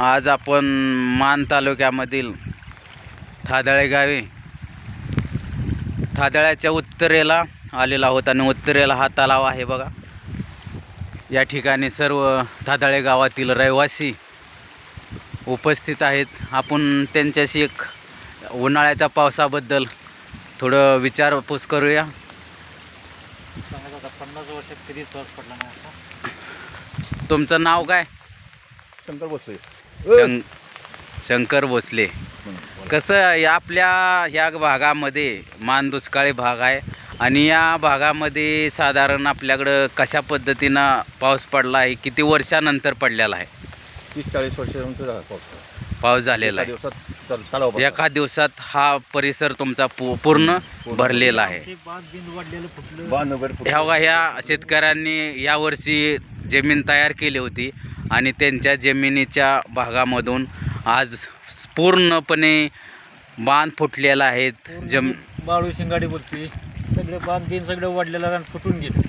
आज आपण मान तालुक्यामधील थादळे गावी थादळ्याच्या उत्तरेला आलेला आहोत आणि उत्तरेला हा तलाव आहे बघा. या ठिकाणी सर्व थादळे गावातील रहिवासी उपस्थित आहेत. आपण त्यांच्याशी एक उन्हाळ्याच्या पावसाबद्दल थोडं विचारपूस करूया. पन्नास वर्षात कधीच पाऊस पडला नाही. तुमचं नाव काय? शंकर बसतोय शं शंकर भोसले. कसं आहे, आपल्या ह्या भागामध्ये मान दुष्काळी भाग आहे आणि या भागामध्ये साधारण आपल्याकडं कशा पद्धतीनं पाऊस पडला आहे किती वर्षानंतर पडलेला आहे? तीस चाळीस वर्षानंतर झाला पाऊस. पाऊस झालेला एका आहे. दिवसात तल- तलाव भरला. एका दिवसात हा परिसर तुमचा पू पूर्ण भरलेला आहे. वगैरे फुटले. ह्या बघा ह्या शेतकऱ्यांनी यावर्षी जमीन तयार केली होती. आणि त्यांच्या जमिनीच्या भागामधून आज पूर्णपणे बांध फुटलेला आहेत जम बाळू शिंगाडी बोलती सगळे बाग बिन सगळं वाढलेलं आणि फुटून गेलं.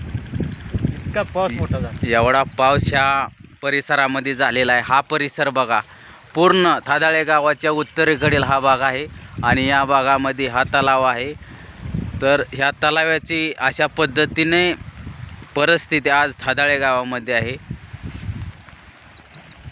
इतका पाऊस मोठा झाला. एवढा पाऊस ह्या परिसरामध्ये झालेला आहे. हा परिसर बघा पूर्ण थादाळे गावाच्या उत्तरेकडील हा भाग आहे आणि या भागामध्ये हा तलाव आहे. तर ह्या तलावाची अशा पद्धतीने परिस्थिती आज थादाळे गावामध्ये आहे.